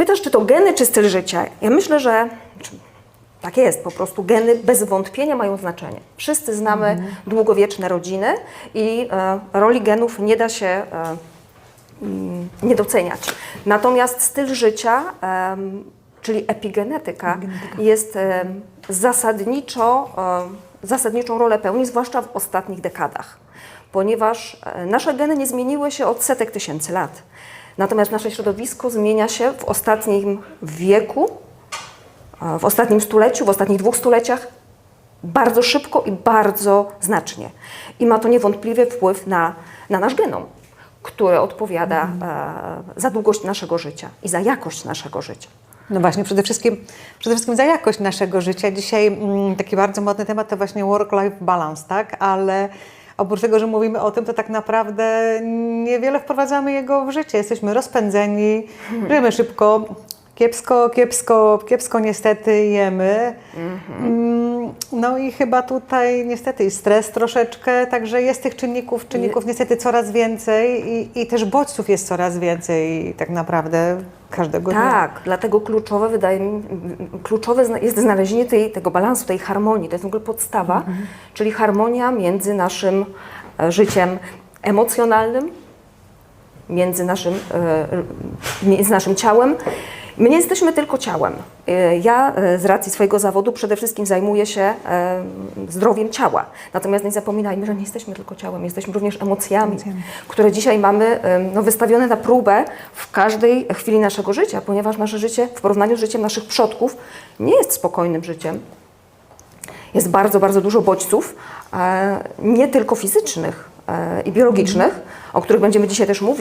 Pytasz, czy to geny, czy styl życia? Ja myślę, że tak jest, po prostu geny bez wątpienia mają znaczenie. Wszyscy znamy długowieczne rodziny i e, roli genów nie da się e, mm, nie doceniać. Natomiast styl życia, em, czyli epigenetyka, jest em, zasadniczo, em, zasadniczą rolę pełni, zwłaszcza w ostatnich dekadach, ponieważ e, nasze geny nie zmieniły się od setek tysięcy lat. Natomiast nasze środowisko zmienia się w ostatnim wieku, w ostatnim stuleciu, w ostatnich dwóch stuleciach bardzo szybko i bardzo znacznie. I ma to niewątpliwie wpływ na, na nasz genom, który odpowiada e, za długość naszego życia i za jakość naszego życia. No właśnie, przede wszystkim, przede wszystkim za jakość naszego życia. Dzisiaj mm, taki bardzo modny temat to właśnie work-life balance, tak? Ale oprócz tego, że mówimy o tym, to tak naprawdę niewiele wprowadzamy jego w życie. Jesteśmy rozpędzeni, żyjemy szybko, kiepsko, kiepsko, kiepsko niestety jemy. Mm, No i chyba tutaj niestety i stres troszeczkę, także jest tych czynników, czynników niestety coraz więcej i, i też bodźców jest coraz więcej tak naprawdę każdego dnia. Tak, dlatego kluczowe wydaje mi, kluczowe jest znalezienie tej, tego balansu, tej harmonii. To jest w ogóle podstawa, czyli harmonia między naszym e, życiem emocjonalnym, między naszym, e, między naszym ciałem. My nie jesteśmy tylko ciałem. E, Ja e, z racji swojego zawodu przede wszystkim zajmuję się e, zdrowiem ciała. Natomiast nie zapominajmy, że nie jesteśmy tylko ciałem, jesteśmy również emocjami, które dzisiaj mamy no, wystawione na próbę w każdej chwili naszego życia, ponieważ nasze życie w porównaniu z życiem naszych przodków nie jest spokojnym życiem. Jest bardzo, bardzo dużo bodźców, e, nie tylko fizycznych e, i biologicznych, o których będziemy dzisiaj też mówić.